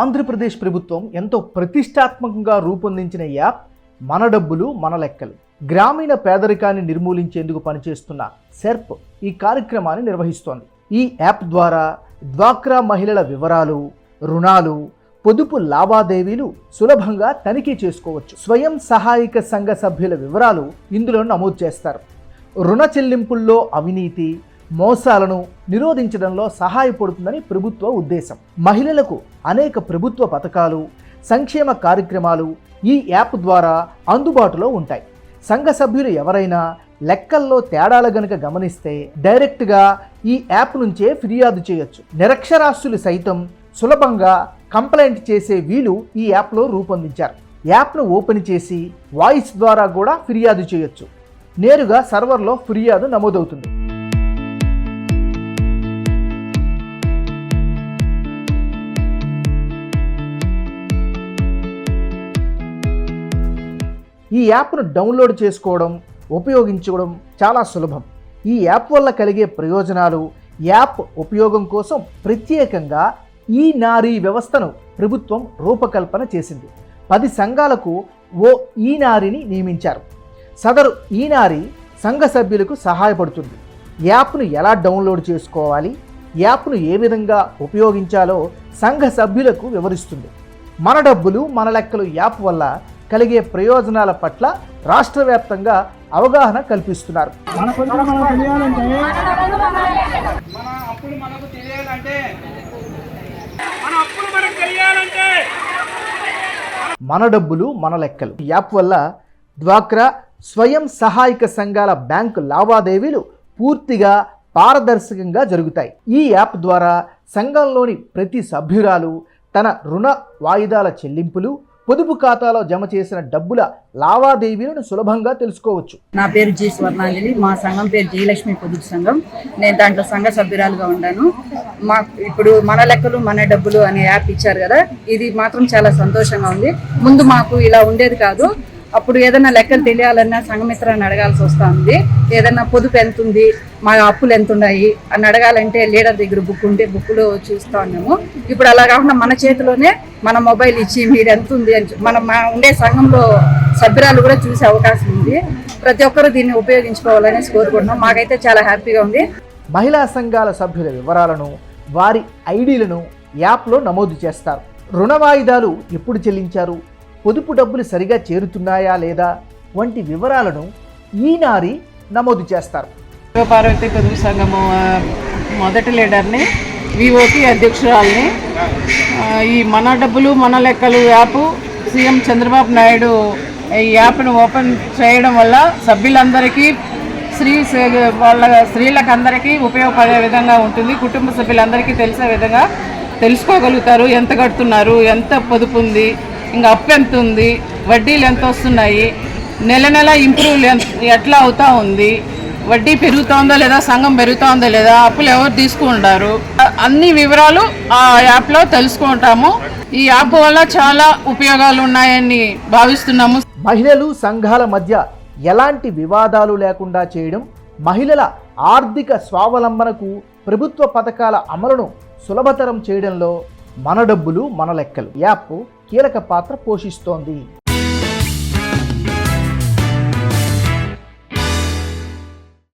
ఆంధ్రప్రదేశ్ ప్రభుత్వం ఎంతో ప్రతిష్టాత్మకంగా రూపొందించిన యాప్ మన డబ్బులు మన లెక్కలు. గ్రామీణ పేదరికాన్ని నిర్మూలించేందుకు పనిచేస్తున్న సెర్ప్ ఈ కార్యక్రమాన్ని నిర్వహిస్తోంది. ఈ యాప్ ద్వారా డ్వాక్రా మహిళల వివరాలు రుణాలు పొదుపు లావాదేవీలు సులభంగా తనిఖీ చేసుకోవచ్చు. స్వయం సహాయక సంఘ సభ్యుల వివరాలు ఇందులో నమోదు చేస్తారు. రుణ చెల్లింపుల్లో అవినీతి మోసాలను నిరోధించడంలో సహాయపడుతుందని ప్రభుత్వ ఉద్దేశం. మహిళలకు అనేక ప్రభుత్వ పథకాలు సంక్షేమ కార్యక్రమాలు ఈ యాప్ ద్వారా అందుబాటులో ఉంటాయి. సంఘ సభ్యులు ఎవరైనా లెక్కల్లో తేడాలు గనుక గమనిస్తే డైరెక్ట్గా ఈ యాప్ నుంచే ఫిర్యాదు చేయొచ్చు. నిరక్షరాస్యులు సైతం సులభంగా కంప్లైంట్ చేసే వీలు ఈ యాప్లో రూపొందించారు. యాప్ను ఓపెన్ చేసి వాయిస్ ద్వారా కూడా ఫిర్యాదు చేయొచ్చు. నేరుగా సర్వర్లో ఫిర్యాదు నమోదవుతుంది. ఈ యాప్ను డౌన్లోడ్ చేసుకోవడం ఉపయోగించుకోవడం చాలా సులభం. ఈ యాప్ వల్ల కలిగే ప్రయోజనాలు యాప్ ఉపయోగం కోసం ప్రత్యేకంగా ఈ నారీ వ్యవస్థను ప్రభుత్వం రూపకల్పన చేసింది. పది సంఘాలకు ఓ ఈ నారిని నియమించారు. సదరు ఈ నారి సంఘ సభ్యులకు సహాయపడుతుంది. యాప్ను ఎలా డౌన్లోడ్ చేసుకోవాలి? యాప్ను ఏ విధంగా ఉపయోగించాలో సంఘ సభ్యులకు వివరిస్తుంది. మన డబ్బులు మన లెక్కలు యాప్ వల్ల కలిగే ప్రయోజనాల పట్ల రాష్ట్ర వ్యాప్తంగా అవగాహన కల్పిస్తున్నారు. మన పొద్దున మనం తెలియాలంటే మన అప్పులు మనకు తెలియాలంటే మన అప్పులు మనకు తెలియాలంటే మన డబ్బులు మన లెక్కలు. ఈ యాప్ వల్ల డ్వాక్రా స్వయం సహాయక సంఘాల బ్యాంకు లావాదేవీలు పూర్తిగా పారదర్శకంగా జరుగుతాయి. ఈ యాప్ ద్వారా సంఘంలోని ప్రతి సభ్యురాలు తన రుణ వాయిదాల చెల్లింపులు పొదుపు ఖాతాలో జమ చేసిన డబ్బుల లావాదేవీలను సులభంగా తెలుసుకోవచ్చు. నా పేరు జి స్వర్ణాంజలి మా సంఘం పేరు జయలక్ష్మి పొదుపు సంఘం. నేను దాంట్లో సంఘ సభ్యురాలుగా ఉన్నాను మా ఇప్పుడు మన లెక్కలు మన డబ్బులు అనే యాప్ ఇచ్చారు కదా ఇది మాత్రం చాలా సంతోషంగా ఉంది. ముందు మాకు ఇలా ఉండేది కాదు. అప్పుడు ఏదైనా లెక్కలు తెలియాలన్నా సంఘమిత్రాన్ని అడగాల్సి వస్తుంది. ఏదైనా పొదుపు ఎంత ఉంది మా అప్పులు ఎంత ఉన్నాయి అని అడగాలంటే లీడర్ దగ్గర బుక్ ఉంటే బుక్లో చూస్తూ ఉన్నాము. ఇప్పుడు అలా కాకుండా మన చేతిలోనే మన మొబైల్ ఇచ్చి మీరు ఎంత ఉంది అని మన మనం మా ఉండే సంఘంలో సభ్యురాలు కూడా చూసే అవకాశం ఉంది. ప్రతి ఒక్కరూ దీన్ని ఉపయోగించుకోవాలని కోరుకుంటున్నాం. మాకైతే చాలా హ్యాపీగా ఉంది. మహిళా సంఘాల సభ్యుల వివరాలను వారి ఐడీలను యాప్లో నమోదు చేస్తారు. రుణ వాయిదాలు ఎప్పుడు చెల్లించారు? పొదుపు డబ్బులు సరిగా చేరుతున్నాయా లేదా వంటి వివరాలను ఈనారి నారి నమోదు చేస్తారు. పార్వతి పొదుపు సంఘము మొదటి లీడర్ని వివోకి అధ్యక్షురాల్ని ఈ మన డబ్బులు మన లెక్కలు యాప్ సీఎం చంద్రబాబు నాయుడు ఈ యాప్ను ఓపెన్ చేయడం వల్ల సభ్యులందరికీ స్త్రీ వాళ్ళ స్త్రీలకు అందరికీ ఉపయోగపడే విధంగా ఉంటుంది. కుటుంబ సభ్యులందరికీ తెలిసే విధంగా తెలుసుకోగలుగుతారు. ఎంత కడుతున్నారు? ఎంత పొదుపు ఉంది? ఇంకా అప్పు ఎంత ఉంది? వడ్డీలు ఎంత వస్తున్నాయి? నెల నెల ఇంప్రూవ్ ఎట్లా అవుతా ఉంది? వడ్డీ పెరుగుతోందా లేదా? సంఘం పెరుగుతోందా లేదా? అప్పులు ఎవరు తీసుకుంటారు? అన్ని వివరాలు ఆ యాప్లో తెలుసుకుంటాము. ఈ యాప్ వల్ల చాలా ఉపయోగాలు ఉన్నాయని భావిస్తున్నాము. మహిళలు సంఘాల మధ్య ఎలాంటి వివాదాలు లేకుండా చేయడం మహిళల ఆర్థిక స్వావలంబనకు ప్రభుత్వ పథకాల అమలును సులభతరం చేయడంలో మన డబ్బులు మన లెక్కలు. యాప్ కీలక పాత్ర పోషిస్తోంది.